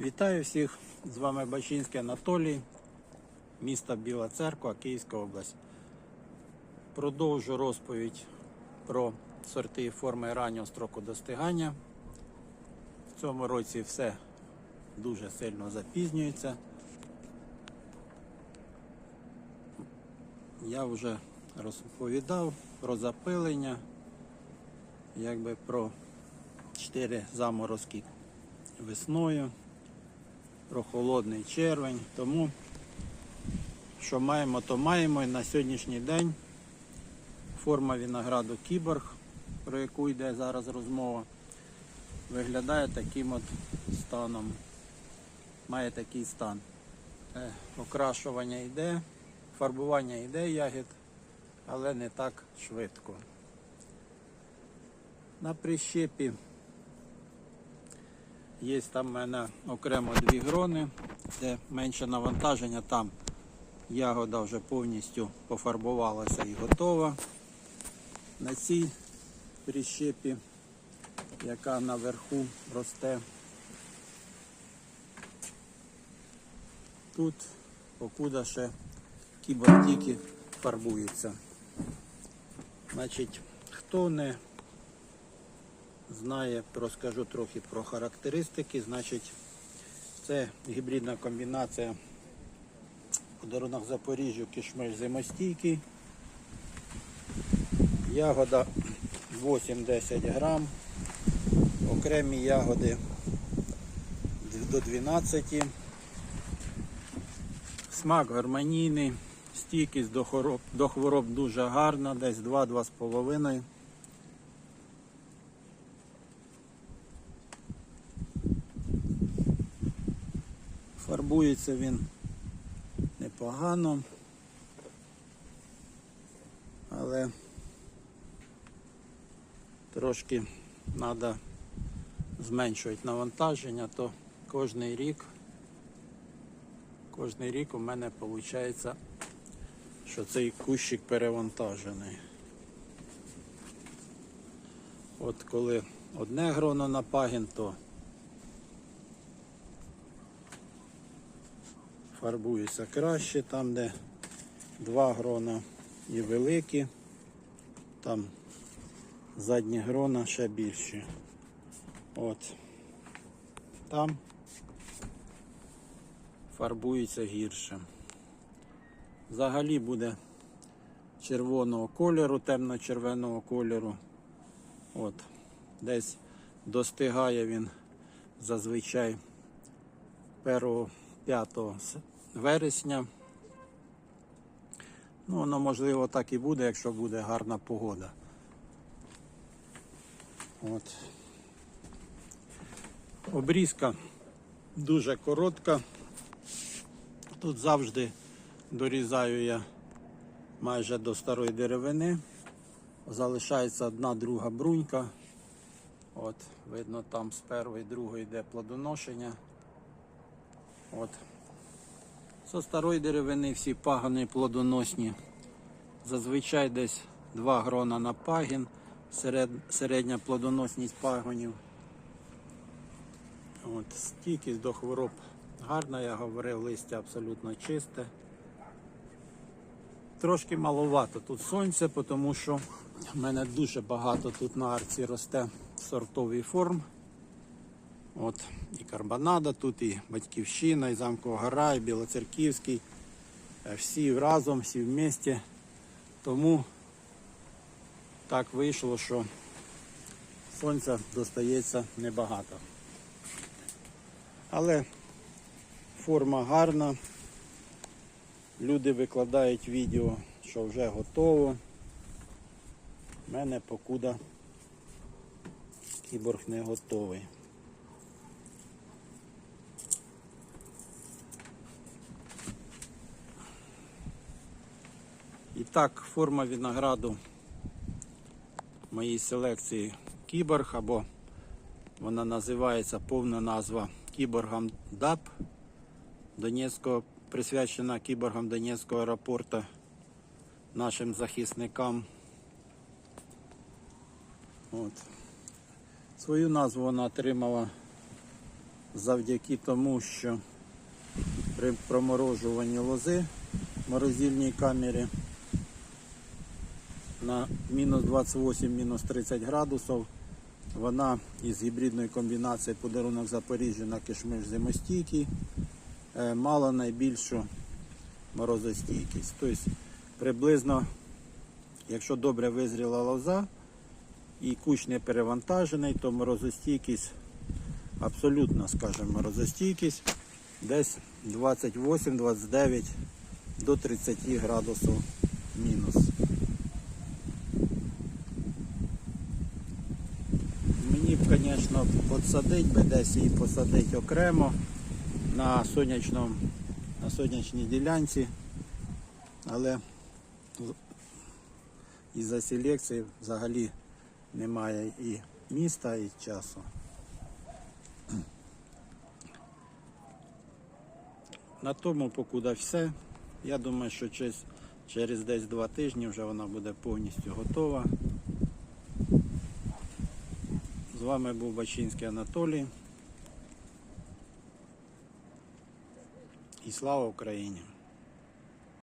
Вітаю всіх! З вами Бачинський Анатолій, місто Біла Церква, Київська область. Продовжу розповідь про сорти і форми раннього строку достигання. В цьому році все дуже сильно запізнюється. Я вже розповідав про запилення, якби про 4 заморозки весною, про холодний червень. Тому що маємо, то маємо. І на сьогоднішній день форма винограду кіборг, про яку йде зараз розмова, виглядає таким от станом. Має такий стан. Е, Окрашування йде, фарбування йде ягід, але не так швидко. На прищепі Є там в мене окремо дві грони, де менше навантаження, там ягода вже повністю пофарбувалася і готова. На цій прищепі, яка наверху росте. Тут покуда ще кібор тільки фарбується. Значить, хто не знає, розкажу трохи про характеристики. Значить, це гібридна комбінація подарунок Запоріжжю кишмиш зимостійкий. Ягода 8-10 грам. Окремі ягоди до 12. Смак гармонійний, стійкість до хвороб, до хвороб дуже гарна, десь 2-2,5. Фарбується він непогано, але трошки треба зменшувати навантаження, то кожний рік, кожний рік у мене виходить, що цей кущик перевантажений. От коли одне гроно на пагін, то фарбується краще, там де два грона і великі, там задні грона ще більші. От. Там фарбується гірше. Взагалі буде червоного кольору, темно-червоного кольору. От. Десь достигає він зазвичай 1 5 вересня. Ну, воно можливо так і буде, якщо буде гарна погода. От. Обрізка дуже коротка. Тут завжди дорізаю я майже до старої деревини. Залишається одна друга брунька. От, видно, там з першої другої йде плодоношення. От. Со старої деревини всі пагони плодоносні. Зазвичай десь 2 грона на пагін, серед, середня плодоносність пагонів. От, стійкість до хвороб гарна, я говорив, листя абсолютно чисте. Трошки маловато тут сонця, тому що в мене дуже багато тут на арці росте сортовий форм. От і Карбонада тут, і Батьківщина, і Замкова гора, і Білоцерківський. Е, Всі разом, всі в місті. Тому так вийшло, що сонця достається небагато. Але форма гарна. Люди викладають відео, що вже готово. У мене покуда кіборг не готовий. Так, форма винограду моїй селекції кіборг, або вона називається повна назва кіборгам ДАП Донецького, присвячена кіборгам Донецького аеропорту нашим захисникам. От. Свою назву вона отримала завдяки тому, що при проморожуванні лози в морозильній камері на мінус 28, мінус 30 градусів. Вона із гібридної комбінації подарунок Запоріжжя на кишмиш зимостійкий е, мала найбільшу морозостійкість. Тобто приблизно, якщо добре визріла лоза і кущ не перевантажений, то морозостійкість, абсолютно, скажімо, морозостійкість десь 28-29 до 30 градусів підсадити би десь її посадити окремо на сонячному, на сонячній ділянці, але із-за селекції взагалі немає і міста, і часу. На тому покуда все. Я думаю, що через, через десь два тижні вже вона буде повністю готова. З вами був Бачинський Анатолій. І слава Україні!